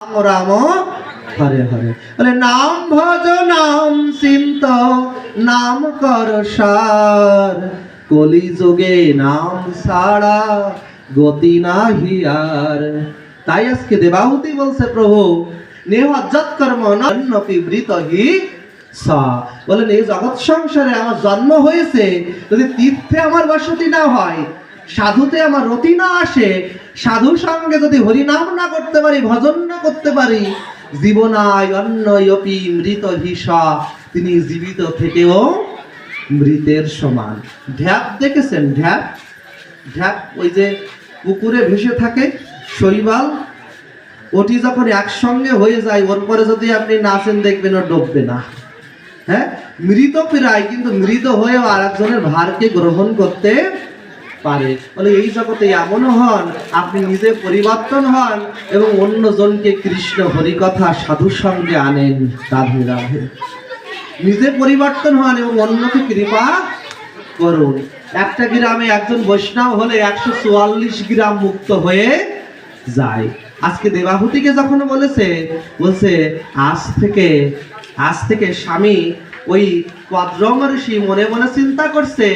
রাম, হরে হরে। বলে, নাম ভজ, নাম চিন্ত, নাম কর সার। কলি যুগে নাম ছাড়া গতি নাহি আর। তাই আজকে দেবাহুতি বলছে, প্রভু, নেহ যৎ কর্ম নপি বৃত হি বলেন এই জগৎ সংসারে আমার জন্ম হয়েছে যদি তীর্থে আমার বসতি না হয় সাধুতে আমার রতি না আসে, সাধুর সঙ্গে যদি হরিনাম না করতে পারি, ভজন না করতে পারি, জীবনায় অন্যয়পি মৃত হিসা, তিনি জীবিত থেকেও মৃতের সমান। ঢ্যাপ দেখেছেন? ঢ্যাপ? ঢ্যাপ ওই যে পুকুরে ভেসে থাকে শৈবাল, ওটি যখন একসঙ্গে হয়ে যায়, ওর পরে যদি আপনি নাচেন দেখবেন ও ডুববে না। হ্যাঁ? মৃত প্রায়, কিন্তু মৃত হয়েও আর একজনের ভারকে গ্রহণ করতে পারে। বলে, এই জগতে এমনও হন, আপনি নিজে পরিবর্তন হন এবং অন্যজনকে কৃষ্ণ হরিকথা সাধুর সঙ্গে আনেন রাধে রাধে। নিজে পরিবর্তন হন এবং অন্যকে কৃপা করুন। একটা গ্রামে একজন বৈষ্ণব হলে একশো চুয়াল্লিশ গ্রাম মুক্ত হয়ে যায়। আজকে দেবাহুতিকে যখন বলেছে, বলছে, আজ থেকে আজ থেকে স্বামী ওই কদ্রম ঋষি মনে মনে চিন্তা করছে,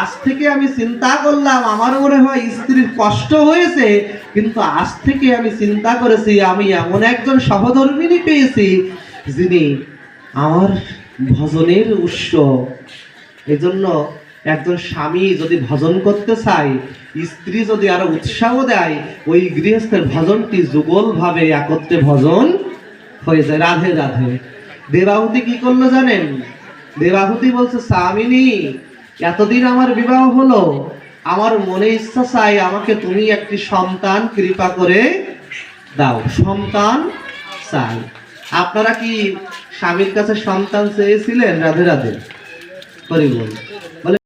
আজ থেকে আমি চিন্তা করলাম, আমার মনে হয় স্ত্রীর কষ্ট হয়েছে, কিন্তু আজ থেকে আমি চিন্তা করেছি, আমি এমন একজন সহধর্মিনী পেয়েছি, যিনি আমার ভজনের উৎস। এজন্য একজন স্বামী যদি ভজন করতে চায়, স্ত্রী যদি আরও উৎসাহ দেয়, ওই গৃহস্থের ভজনটি যুগল ভাবে একত্রে ভজন হয়ে যায়। রাধে রাধে। দেবাহুতি কি করল জানেন? দেবাহুতি বলছে, স্বামিনী, এতদিন আমার বিবাহ হলো। আমার মনে ইচ্ছা চাই আমাকে তুমি একটি সন্তান কৃপা করে দাও। সন্তান চাই। আপনারা কি স্বামীর কাছে সন্তান চেয়েছিলেন? রাধে রাধে। হরি বলে